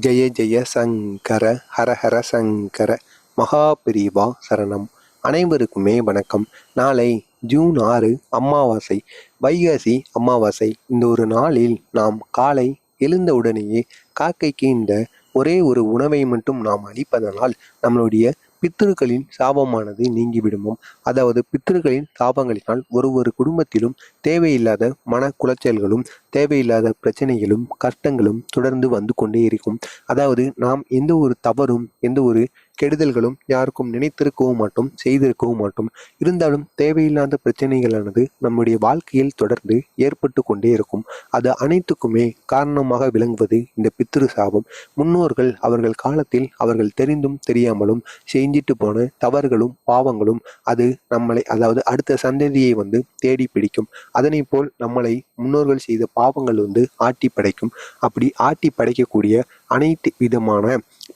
ஜெய ஜெய சங்கர ஹர ஹர சங்கர மகாபிரிவா சரணம். அனைவருக்குமே வணக்கம். நாளை ஜூன் ஆறு அமாவாசை. வைகாசி அமாவாசை. இந்த ஒரு நாளில் நாம் காலை எழுந்தவுடனேயே காக்கைக்கு இந்த ஒரே ஒரு உணவை மட்டும் நாம் அளிப்பதனால் நம்மளுடைய பித்திருக்களின் சாபமானது நீங்கிவிடுமோ? அதாவது பித்திருக்களின் சாபங்களினால் ஒரு ஒரு குடும்பத்திலும் தேவையில்லாத மன குலைச்சல்களும் தேவையில்லாத பிரச்சனைகளும் கஷ்டங்களும் தொடர்ந்து வந்து கொண்டே இருக்கும். அதாவது நாம் எந்த ஒரு தவறும் எந்த ஒரு கெடுதல்களும் யாருக்கும் நினைத்திருக்கவும் மாட்டோம் செய்திருக்கவும் மாட்டோம். இருந்தாலும் தேவையில்லாத பிரச்சனைகளானது நம்முடைய வாழ்க்கையில் தொடர்ந்து ஏற்பட்டு கொண்டே இருக்கும். அது அனைத்துக்குமே காரணமாக விளங்குவது இந்த பித்திரு சாபம். முன்னோர்கள் அவர்கள் காலத்தில் அவர்கள் தெரிந்தும் தெரியாமலும் செஞ்சிட்டு போன தவறுகளும் பாவங்களும் அது நம்மளை அதாவது அடுத்த சந்ததியை வந்து தேடி பிடிக்கும். அதனை போல் நம்மளை முன்னோர்கள் செய்த பாவங்கள் வந்து ஆட்டி படைக்கும் அப்படி ஆட்டி படைக்கக்கூடிய அனைத்து விதமான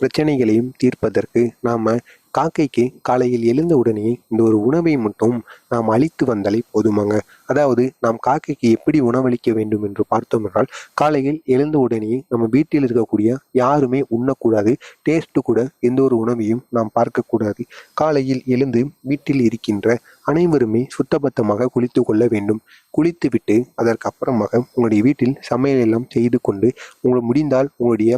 பிரச்சனைகளையும் தீர்ப்பதற்கு நாம் காக்கைக்கு காலையில் எழுந்த உடனே இந்த ஒரு உணவை மட்டும் நாம் அளித்து வந்தாலே போதுமாங்க. அதாவது நாம் காக்கைக்கு எப்படி உணவளிக்க வேண்டும் என்று பார்த்தோம் என்றால் காலையில் எழுந்த உடனே நம்ம வீட்டில் இருக்கக்கூடிய யாருமே உண்ணக்கூடாது டேஸ்ட்டு கூட எந்த ஒரு உணவையும் நாம் பார்க்கக்கூடாது. காலையில் எழுந்து வீட்டில் இருக்கின்ற அனைவருமே சுத்தபத்தமாக குளித்து கொள்ள வேண்டும். குளித்துவிட்டு அதற்கு அப்புறமாக உங்களுடைய வீட்டில் சமையல் எல்லாம் செய்து கொண்டு உங்கள் முடிந்தால் உங்களுடைய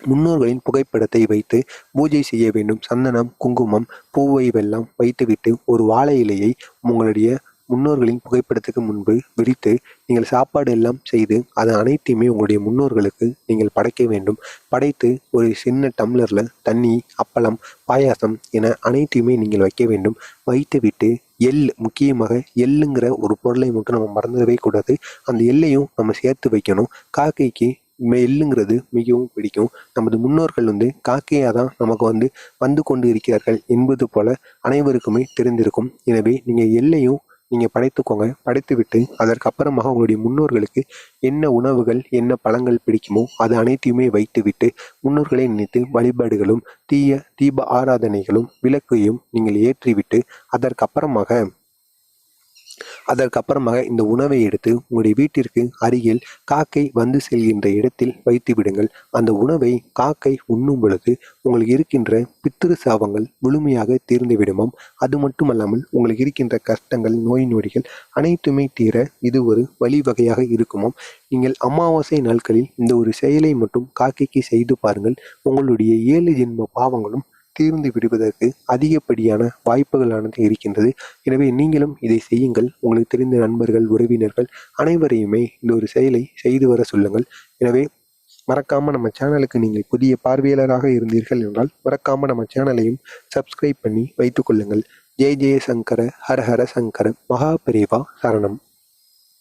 முன்னோர்களின் புகைப்படத்தை வைத்து பூஜை செய்ய வேண்டும். சந்தனம் குங்குமம் பூவை வெல்லாம் வைத்துவிட்டு ஒரு வாழை இலையை உங்களுடைய முன்னோர்களின் புகைப்படத்துக்கு முன்பு விரித்து நீங்கள் சாப்பாடு எல்லாம் செய்து அது அனைத்தையுமே உங்களுடைய முன்னோர்களுக்கு நீங்கள் படைக்க வேண்டும். படைத்து ஒரு சின்ன டம்ளரில் தண்ணி அப்பளம் பாயாசம் என அனைத்தையுமே நீங்கள் வைக்க வேண்டும். வைத்துவிட்டு எள் முக்கியமாக எள்ளுங்கிற ஒரு பொருளை மட்டும் நம்ம மறந்துடவே கூடாது. அந்த எள்ளையும் நம்ம சேர்த்து வைக்கணும். காக்கைக்கு எள்ளுங்கிறது மிகவும் பிடிக்கும். நமது முன்னோர்கள் வந்து காக்கையாக தான் நமக்கு வந்து வந்து கொண்டு இருக்கிறார்கள் என்பது போல அனைவருக்குமே தெரிந்திருக்கும். எனவே நீங்கள் எல்லையும் நீங்கள் படைத்துக்கோங்க. படைத்துவிட்டு அதற்கப்புறமாக உங்களுடைய முன்னோர்களுக்கு என்ன உணவுகள் என்ன பழங்கள் பிடிக்குமோ அது அனைத்தையுமே வைத்துவிட்டு முன்னோர்களை நினைத்து வழிபாடுகளும் தீய தீப ஆராதனைகளும் விளக்கையும் நீங்கள் ஏற்றிவிட்டு அதற்கு அப்புறமாக அதற்கப்புறமாக இந்த உணவை எடுத்து உங்களுடைய வீட்டிற்கு அருகில் காக்கை வந்து செல்கின்ற இடத்தில் வைத்து விடுங்கள். அந்த உணவை காக்கை உண்ணும் பொழுது உங்களுக்கு இருக்கின்ற பித்திரு சாபங்கள் முழுமையாக தீர்ந்துவிடுமாம். அது மட்டுமல்லாமல் உங்களுக்கு இருக்கின்ற கஷ்டங்கள் நோய் நொடிகள் அனைத்துமே தீர இது ஒரு வழிவகையாக இருக்குமாம். நீங்கள் அமாவாசை நாட்களில் இந்த ஒரு செயலை மட்டும் காக்கைக்கு செய்து பாருங்கள். உங்களுடைய ஏழு ஜென்ம பாவங்களும் தீர்ந்து விடுவதற்கு அதிகப்படியான வாய்ப்புகளானது இருக்கின்றது. எனவே நீங்களும் இதை செய்யுங்கள். உங்களுக்கு தெரிந்த நண்பர்கள் உறவினர்கள் அனைவரையுமே இந்த ஒரு செயலை செய்து வர சொல்லுங்கள். எனவே மறக்காமல் நம்ம சேனலுக்கு நீங்கள் புதிய பார்வையாளராக இருந்தீர்கள் என்றால் மறக்காமல் நம்ம சேனலையும் சப்ஸ்கிரைப் பண்ணி வைத்துக் கொள்ளுங்கள். ஜெய ஜெய சங்கர ஹர ஹர சங்கர மகாபெரிவா சரணம்.